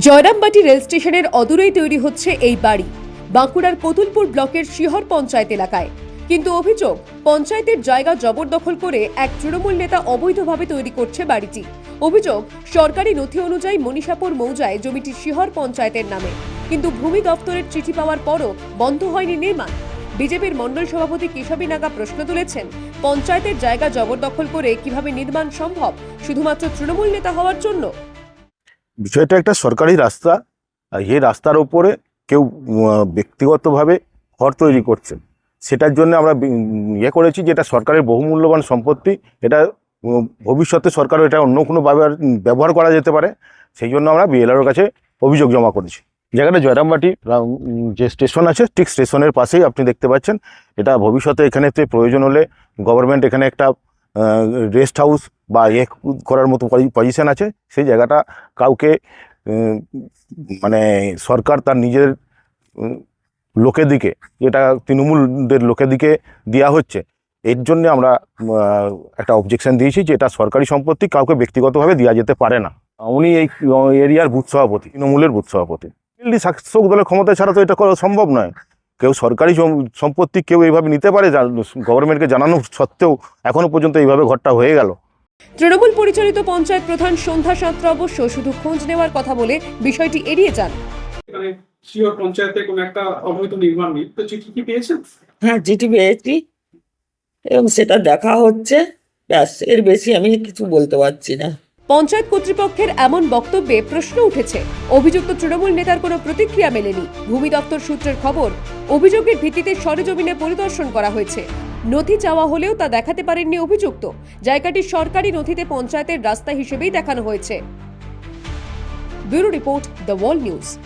Jayrambati rail স্টেশনের অদূরেই তৈরি হচ্ছে এই বাড়ি। বাঁকুড়ার কতুলপুর ব্লকের শিহর পঞ্চায়েত এলাকায়। কিন্তু অভিযোগ, পঞ্চায়েতের জায়গা জবরদখল করে এক তৃণমূল নেতা অবৈধভাবে তৈরি করছে বাড়িটি। অভিযোগ, সরকারি নথি অনুযায়ী মনীষাপুর মৌজায় জমিটি শিহর পঞ্চায়েতের নামে। কিন্তু ভূমি দপ্তরের চিঠি পাওয়ার পরও বন্ধ হয়নি নির্মাণ। বিজেপির মণ্ডল সভাপতি কেশবী নাগা প্রশ্ন তুলেছেন, পঞ্চায়েতের জায়গা জবরদখল করে কীভাবে নির্মাণ সম্ভব? শুধুমাত্র তৃণমূল নেতা হওয়ার জন্য? বিষয়টা একটা সরকারি রাস্তা, আর এই রাস্তার ওপরে কেউ ব্যক্তিগতভাবে ঘর তৈরি করছে। সেটার জন্য আমরা ইয়ে করেছি যে এটা সরকারের বহুমূল্যবান সম্পত্তি, এটা ভবিষ্যতে সরকার এটা অন্য কোনো ব্যবহার ব্যবহার করা যেতে পারে। সেই জন্য আমরা বিএলআর কাছে অভিযোগ জমা করেছি। জায়গাটা জয়রামবাটি যে স্টেশন আছে, ঠিক স্টেশনের পাশেই আপনি দেখতে পাচ্ছেন। এটা ভবিষ্যতে এখানেতে প্রয়োজন হলে গভর্নমেন্ট এখানে একটা রেস্ট হাউস বা ইয়ে করার মতো পজিশন আছে সেই জায়গাটা কাউকে মানে সরকার তার নিজের উম, লোকের দিকে যেটা তৃণমূলদের লোকের দিকে দেওয়া হচ্ছে এর জন্য আমরা একটা অবজেকশন দিয়েছি যে এটা সরকারি সম্পত্তি কাউকে ব্যক্তিগতভাবে দেওয়া যেতে পারে না। উনি এই এরিয়ার বুথ সভাপতি তৃণমূলের বুথ সভাপতি। শাসক দলের ক্ষমতা ছাড়া তো এটা করা সম্ভব নয়। কেউ সরকারি সম্পত্তি কেউ এইভাবে নিতে পারে গভর্নমেন্টকে জানানো সত্ত্বেও এখনও পর্যন্ত এইভাবে ঘরটা হয়ে গেল। তৃণমূল পরিচালিত পঞ্চায়েত প্রধান সন্ধ্যা সাঁতরা অবশ্য শুধু খোঁজ নেওয়ার কথা বলে বিষয়টি এড়িয়ে যান। এখানে শিওর পঞ্চায়েতে কোনো একটা অবৈধ নির্মাণ নেই। তো চিঠি কি পেয়েছেন? হ্যাঁ চিঠি পেয়েছি এবং সেটা দেখা হচ্ছে। ব্যাস এর বেশি আমি কিছু বলতে পারছি না। পঞ্চায়েত কর্তৃপক্ষের এমন বক্তব্যে প্রশ্ন উঠেছে অভিযুক্ত তৃণমূল নেতার কোনো প্রতিক্রিয়া মেলেনি। ভূমি দপ্তর সূত্রের খবর অভিযোগের ভিত্তিতে সরেজমিনে পরিদর্শন করা হয়েছে। নথি চাওয়া হলেও তা দেখাতে পারেননি অভিযুক্ত। জায়গাটি সরকারি নথিতে পঞ্চায়েতের রাস্তা হিসেবেই দেখানো হয়েছে। Bureau report the wall news.